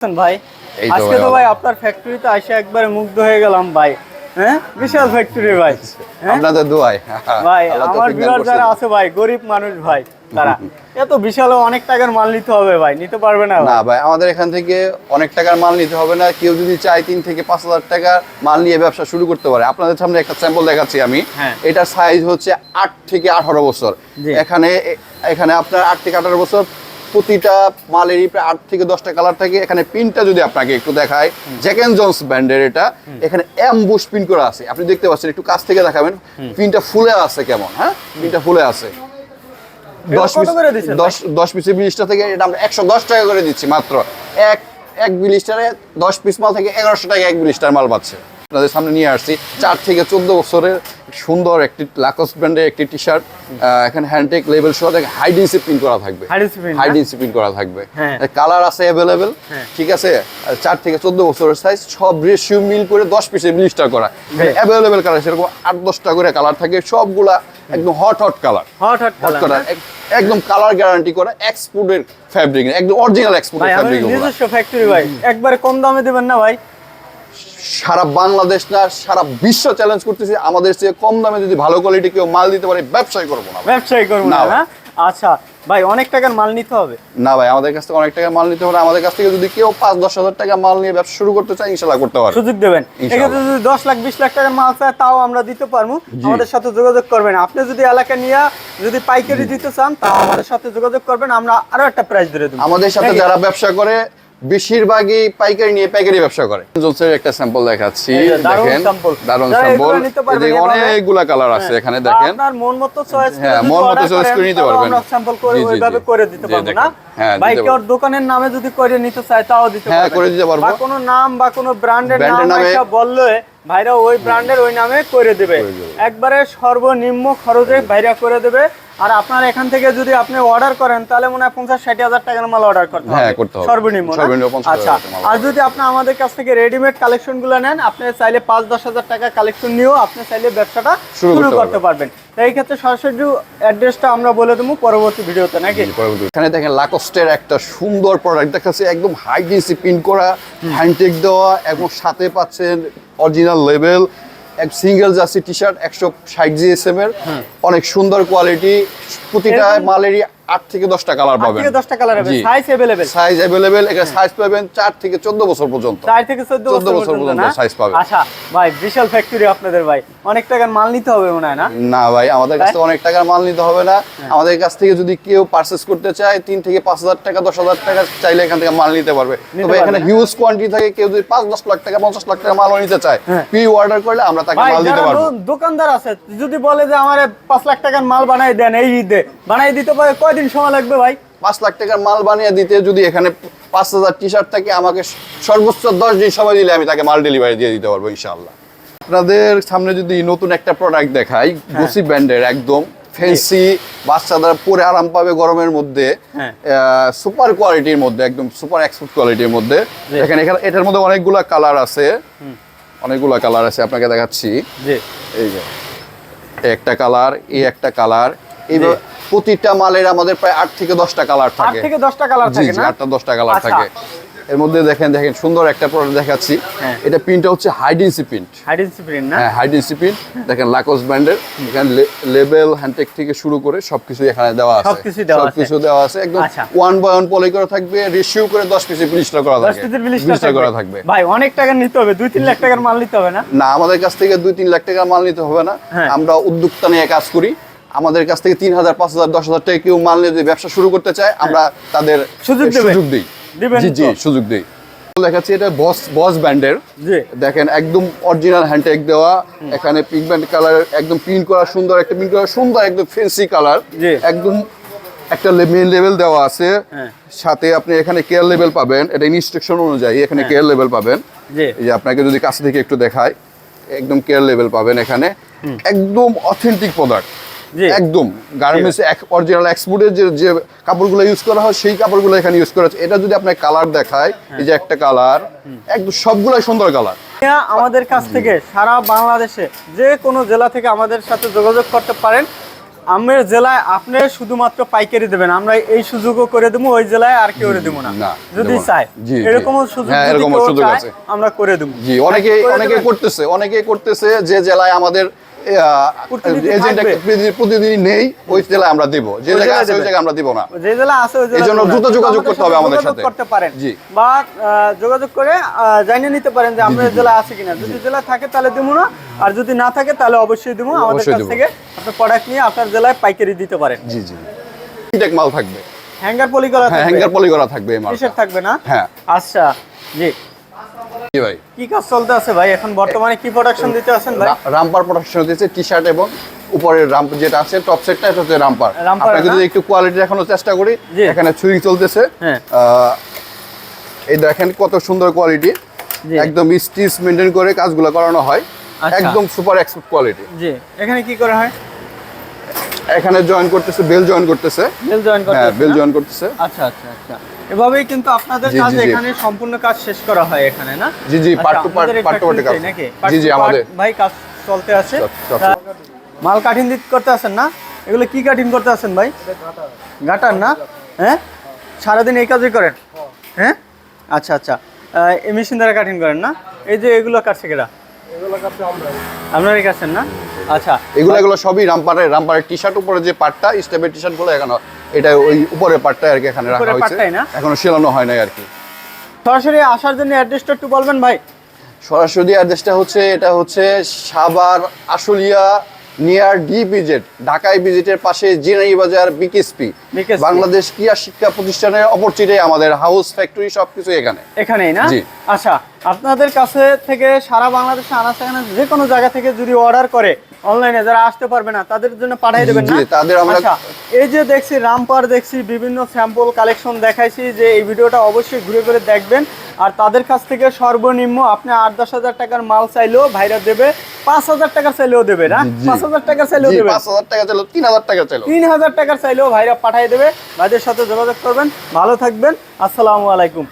ভাই? আজকে তো ভাই আপনার ফ্যাক্টরিতে একবারে মুগ্ধ হয়ে গেলাম ভাই। হ্যাঁ? বিশাল ফ্যাক্টরি ভাই। হ্যাঁ? আপনাদের দোয়াই। ভাই আমার বিরাট যারা আছে ভাই গরিব মানুষ ভাই তারা। এত বিশাল অনেক টাকার মাল নিতে হবে ভাই নিতে পারবে না না ভাই? ভাই আমাদের এখান থেকে অনেক টাকার মাল নিতে হবে না। কেউ যদি চায় তিন থেকে পাঁচ হাজার টাকার মাল নিয়ে ব্যবসা শুরু করতে পারে। আপনাদের সামনে একটা স্যাম্পল দেখাচ্ছি আমি। হ্যাঁ। এটার সাইজ হচ্ছে আট থেকে আঠারো বছর। এখানে এখানে আপনার আট থেকে আঠারো বছর। প্রতিটা মালেরই প্রায় আট থেকে দশটা কালার থাকে। এখানে পিনটা যদি আপনাকে একটু দেখায় জ্যাক জন্স ব্র্যান্ডের এটা। এখানে অ্যাম্বুশ পিন করা আছে। আপনি দেখতে পাচ্ছেন একটু কাছ থেকে দেখাবেন। পিনটা ফুলে আছে কেমন হ্যাঁ? পিনটা ফুলে আছে। দশ পিস দশ দশ পিসের বিলিশটা থেকে এটা আমরা একশো দশ টাকা করে দিচ্ছি মাত্র। এক এক বিলিশটারে দশ পিস মাল থেকে এগারোশো টাকা এক বিলিশটার মাল পাচ্ছে। আপনাদের সামনে নিয়ে আসছি। চার থেকে চোদ্দ বছরের সুন্দর একটি লাকস ব্র্যান্ডের একটি টি শার্ট এখানে হ্যান্ডটেক লেভেল সহ হাই ডিসিপ্লিন করা থাকবে। হাই না? ডিসিপ্লিন করা থাকবে। হ্যাঁ। কালার আছে অ্যাভেলেবেল হ্যাঁ। ঠিক আছে? চার থেকে চোদ্দ বছরের সাইজ সব রেশিও মিল করে দশ পিসের বিলিশটা করা। হ্যাঁ। অ্যাভেলেবেল কালার সেরকম আট দশটা করে কালার থাকে সবগুলা একদম hot hot colour hot hot hot এক- একদম কালার গ্যারান্টি করা এক্সপোর্টের ফ্যাব্রিক একদম অরিজিনাল এক্সপোর্টের ফ্যাব্রিক নিজস্ব ফ্যাক্টরি ভাই। একবারে কম দামে দেবেন না ভাই? সারা বাংলাদেশ না সারা বিশ্ব চ্যালেঞ্জ করতেছি। আমাদের চেয়ে কম দামে যদি ভালো কোয়ালিটি কেউ মাল দিতে পারে ব্যবসায় করব না। ব্যবসায়ী করব না আচ্ছা ভাই অনেক টাকার মাল নিতে হবে? না ভাই আমাদের কাছ থেকে অনেক টাকা মাল নিতে পারে আমাদের কাছ থেকে যদি কেউ পাঁচ দশ হাজার টাকা মাল নিয়ে ব্যবসা শুরু করতে চায় ইনশাল্লাহ করতে পারে সুযোগ দেবেন। এক্ষেত্রে যদি দশ লাখ বিশ লাখ টাকার মাল চায় তাও আমরা দিতে পারব। আমাদের সাথে যোগাযোগ করবেন। আপনি যদি এলাকা নিয়ে যদি পাইকারি দিতে চান তাও আমাদের সাথে যোগাযোগ করবেন। আমরা আরও একটা প্রাইস ধরে দেবো। আমাদের সাথে যারা ব্যবসা করে বেশিরভাগই পাইকারি নিয়ে পাইকারি ব্যবসা করে। জোনসের একটা স্যাম্পল দেখাচ্ছি দেখেন যারা স্যাম্পল অনেকগুলা কালার আছে এখানে দেখেন। আপনার মন মতো চয়েস হ্যাঁ, মন মতো choice করে নিতে পারবেন। আমরা স্যাম্পল করে ওইভাবে করে দিতে পারব না। হ্যাঁ, ভাই দিতে দোকানের নামে যদি করে নিতে চায় তাও দিতে হ্যাঁ, করে দিতে পারব। বা কোনো নাম বা কোনো ব্র্যান্ডের নাম একটা বললে ভাইরা ওই ব্র্যান্ডের ওই নামে করে দেবে। একবারে সর্বনিম্ন খরচে ভাইরা করে দেবে। আর আপনার এখান থেকে যদি আপনি অর্ডার করেন তাহলে মনে হয় পঞ্চাশ ষাট হাজার টাকার মাল অর্ডার করতে হবে। হ্যাঁ, করতে হবে। সর্বনিম্ন না? সর্বনিম্ন 50,000 আচ্ছা আর যদি আপনি আমাদের কাছ থেকে রেডিমেড কালেকশনগুলো নেন আপনি চাইলে পাঁচ দশ হাজার টাকা কালেকশন নিয়েও আপনি চাইলে ব্যবসাটা শুরু করতে পারবেন। তো এই ক্ষেত্রে সরাসরি অ্যাড্রেসটা আমরা বলে দেবো পরবর্তী ভিডিওতে নাকি? এখানে দেখেন লাকস্টের একটা সুন্দর প্রোডাক্ট দেখাচ্ছে একদম হাই ডিসিপ্লিন করা হ্যান্ডটেক দেওয়া এবং সাথে পাচ্ছেন অরিজিনাল লেভেল এক সিঙ্গেল জার্সি টি শার্ট একশো ষাট জিএসএম এর অনেক সুন্দর কোয়ালিটি প্রতিটা মালেরিয়া মালেরই আট থেকে দশটা কালার পাবেন। থেকে দশটা কালার হবে। জি। সাইজ অ্যাভেলেবেল সাইজ এখানে সাইজ পাবেন চার থেকে চোদ্দ বছর পর্যন্ত। চার থেকে 14 বছর পর্যন্ত পর্যন্ত না? size পাবে। আচ্ছা ভাই বিশাল ফ্যাক্টরি আপনাদের ভাই। অনেক টাকার মাল নিতে হবে মনে হয় না? না ভাই আমাদের কাছ থেকে অনেক টাকার মাল নিতে হবে না। হ্যাঁ। আমাদের কাছ থেকে যদি কেউ পারচেস করতে চায় তিন থেকে পাঁচ হাজার টাকা দশ হাজার টাকা চাইলে এখান থেকে মাল নিতে পারবে। তবে এখানে হিউজ কোয়ান্টিটি থাকে কেউ যদি পাঁচ দশ লাখ টাকা পঞ্চাশ লাখ টাকা মালও নিতে চায় হ্যাঁ। প্রি অর্ডার করলে আমরা তাকে মাল দিতে পারব। দোকানদার আছে যদি বলে যে আমার পাঁচ লাখ টাকার মাল বানাই দেন এই ঈদে। বানাই দিতে পারে কয়দিন সময় লাগবে ভাই? পাঁচ লাখ টাকার মাল বানিয়ে দিতে যদি এখানে পাঁচ হাজার টি শার্ট থাকে আমাকে সর্বোচ্চ দশ দিন সময় দিলে আমি তাকে মাল ডেলিভারি দিয়ে দিতে পারব ইনশাল্লাহ আপনাদের সামনে যদি নতুন একটা প্রোডাক্ট দেখাই হ্যাঁ। গুসি ব্র্যান্ডের একদম ফ্যান্সি বাচ্চাদের পরে আরাম পাবে গরমের মধ্যে হ্যাঁ। সুপার কোয়ালিটির মধ্যে একদম সুপার এক্সপোর্ট কোয়ালিটির মধ্যে। এখানে এখানে এটার মধ্যে অনেকগুলা কালার আছে। অনেকগুলা কালার আছে আপনাকে দেখাচ্ছি। এই যে একটা কালার এই একটা কালার এইভাবে প্রতিটা মালের আমাদের প্রায় আট থেকে দশটা কালার আট থাকে। দশটা কালার থাকে না? আটটা দশটা কালার আচ্ছা। থাকে। এর মধ্যে দেখেন দেখেন সুন্দর একটা প্রোডাক্ট দেখাচ্ছি। হ্যাঁ। এটা প্রিন্টটা হচ্ছে হাইডেন্সি প্রিন্ট হাইডেন্সি প্রিন্ট না? হ্যাঁ হাইডেন্সি প্রিন্ট দেখেন লাকোস ব্র্যান্ডের এখানে লেবেল হ্যান্ডটেক থেকে শুরু করে সবকিছু এখানে দেওয়া আছে। সবকিছু দেওয়া আছে। সবকিছু দেওয়া আছে। একদম। ওয়ান বাই ওয়ান পলি করা থাকবে রেশিও করে দশ পিসে ব্লিস্টার করা দশ থাকে। পিসের বিলিশটা ব্লিস্টার করা থাকবে। ভাই অনেক টাকা নিতে হবে। দুই তিন লাখ টাকার মাল নিতে হবে না? না আমাদের কাছ থেকে দুই তিন লাখ টাকার মাল নিতে হবে না। হ্যাঁ। আমরা উদ্যোক্তা নিয়ে কাজ করি। আমাদের কাছ থেকে তিন হাজার পাঁচ হাজার দশ হাজার টাকা কেউ মাল নিয়ে যদি ব্যবসা শুরু করতে চায় আমরা তাদের হ্যাঁ। সুযোগ সুযোগ দিই। জি জি সুযোগ দিই। দেখাচ্ছি এটা বস বস ব্র্যান্ডের। দেখেন একদম অরিজিনাল হ্যান্ডটেক দেওয়া। এখানে পিগমেন্ট কালার একদম প্রিন্ট করা সুন্দর একটা প্রিন্ট করা সুন্দর একদম ফেন্সি কালার একদম একটা মেন লেভেল দেওয়া আছে। হ্যাঁ। সাথে আপনি এখানে কেয়ার লেভেল পাবেন। এটা ইনস্ট্রাকশন অনুযায়ী এখানে কেয়ার লেভেল পাবেন। এই যে আপনাকে যদি কাছে থেকে একটু দেখায় একদম কেয়ার লেভেল পাবেন এখানে। একদম অথেন্টিক প্রোডাক্ট একদম। গার্মেন্টস অরিজিনাল এক্সপোর্টের যে যে কাপড়গুলো ইউজ করা হয় সেই কাপড়গুলো এখানে ইউজ করা হচ্ছে। এটা যদি আপনার কালার দেখায় এই যে একটা কালার একদম সবগুলাই সুন্দর কালার আমাদের কাছ থেকে সারা বাংলাদেশে যে কোনো জেলা থেকে আমাদের সাথে যোগাযোগ করতে পারেন। আমের জেলায় আপনি শুধুমাত্র পাইকারি দেবেন। আমরা এই সুযোগও করে দেবো ওই জেলায় আর কেউ দেবো না। যদি চাই। এরকমও সুযোগ হ্যাঁ, সুযোগ আছে। আমরা করে দেবো। জি অনেকে অনেকে করতেছে অনেকে করতেছে যে জেলায় আমাদের এজেন্ট থাকবে। প্রতিদিন নেই ওই জেলায় আমরা দিব। যে জায়গায় আছে ওই জায়গায় আমরা দিব না। যে জেলা আছে ওই জেলা এই জন্য দেবো না। দ্রুত যোগাযোগ করতে হবে আমাদের সাথে। করতে পারেন। জি। বা যোগাযোগ করে জানিয়ে নিতে পারেন যে আপনার জেলা আছে কিনা। যদি জেলা থাকে তাহলে দেবো না আর যদি না থাকে তাহলে অবশ্যই দেবো আমাদের কাছ থেকে আপনার প্রোডাক্ট নিয়ে আপনার জেলায় পাইকারি দিতে পারেন। জি জি। ইনটেক মাল থাকবে। হ্যাঙ্গার পলি করা হ্যাঁ থাকবে। হ্যাঙ্গার পলি থাকবে এই মালটা। থাকবে না? হ্যাঁ। আচ্ছা জি। জি ভাই। কি কাজ চলতে আছে ভাই? এখন বর্তমানে কি প্রোডাকশন দিতে আছেন ভাই? রামপার প্রোডাকশন হচ্ছে টি শার্ট এবং উপরের রাম্প যেটা আছে টপ সেটটা এটা হচ্ছে রামপার। রামপার যদি একটু কোয়ালিটি দেখানোর চেষ্টা করি এখানে চলতেছে। হ্যাঁ। এই দেখেন কত সুন্দর কোয়ালিটি একদম স্টিচ মেনটেন করে কাজগুলো করানো হয়। আচ্ছা। একদম সুপার এক্সপোর্ট কোয়ালিটি জি। এখানে কি করা হয়? এখানে জয়েন করতেছে বেল জয়েন করতেছে। বেল জয়েন করতে হ্যাঁ বেল জয়েন করতেছে। আচ্ছা আচ্ছা আচ্ছা। এভাবেই কিন্তু আপনাদের কাজ। এখানে সম্পূর্ণ কাজ শেষ করা হয় এখানে না? জি, জি, আপনাদের এই part to part factory-তেই কাজ। জি, জি, আমাদের। ভাই কাজ চলতে আছে। মাল কাঠিং দিতে করতে আছেন না? এগুলো কি কাঠিং করতে আছেন ভাই? গাটার না? হ্যাঁ? সারাদিন এই কাজই করেন? হ্যাঁ? আচ্ছা আচ্ছা। আহ, এই মেশিন দ্বারা কাটিং করেন না? এই যে এগুলো কাটছে কেরা আপনারই কাছেন না? আচ্ছা। এগুলো এগুলো সবই রামপারের রামপারের টি শার্ট উপরে যে পার্টটা স্টেপের টি শার্টগুলো এখানে এটা ওই উপরের পার্টটা আর কি এখানে রাখা হয়েছে। এখনও সেলানো হয় নাই আর কি। সরাসরি আসার জন্য অ্যাড্রেসটা একটু বলবেন ভাই। সরাসরি অ্যাড্রেসটা হচ্ছে এটা হচ্ছে সাভার আশুলিয়া নিয়ার ডি বিজেট ঢাকাই বিজেটের পাশে জিনাই বাজার বিকেএসপি বাংলাদেশ ক্রিয়া শিক্ষা প্রতিষ্ঠানের অপরচিটে আমাদের হাউস ফ্যাক্টরি সবকিছু এখানে। এখানেই না? আচ্ছা আপনাদের কাছে থেকে সারা বাংলাদেশে আনা সেখানে যে কোনো জায়গা থেকে যদি অর্ডার করে অনলাইনে যারা আসতে পারবে না তাদের জন্য পাঠিয়ে দেবেন না। তাদের আমরা- আচ্ছা এই যে দেখছি রামপার দেখছি বিভিন্ন স্যাম্পল কালেকশন দেখাইছি যে এই ভিডিওটা অবশ্যই ঘুরে ঘুরে দেখবেন। আর তাদের কাছ থেকে সর্বনিম্ন আপনি আট দশ হাজার টাকার মাল চাইলেও ভাইরা দেবে পাঁচ হাজার টাকা চাইলেও দেবে না? পাঁচ হাজার টাকা চাইলেও দেবে। পাঁচ হাজার টাকা চাইলো তিন হাজার টাকা চাইলো তিন হাজার টাকার চাইলেও ভাইরা পাঠিয়ে দেবে। ভাইদের সাথে যোগাযোগ করবেন। ভালো থাকবেন। আসসালামু আলাইকুম।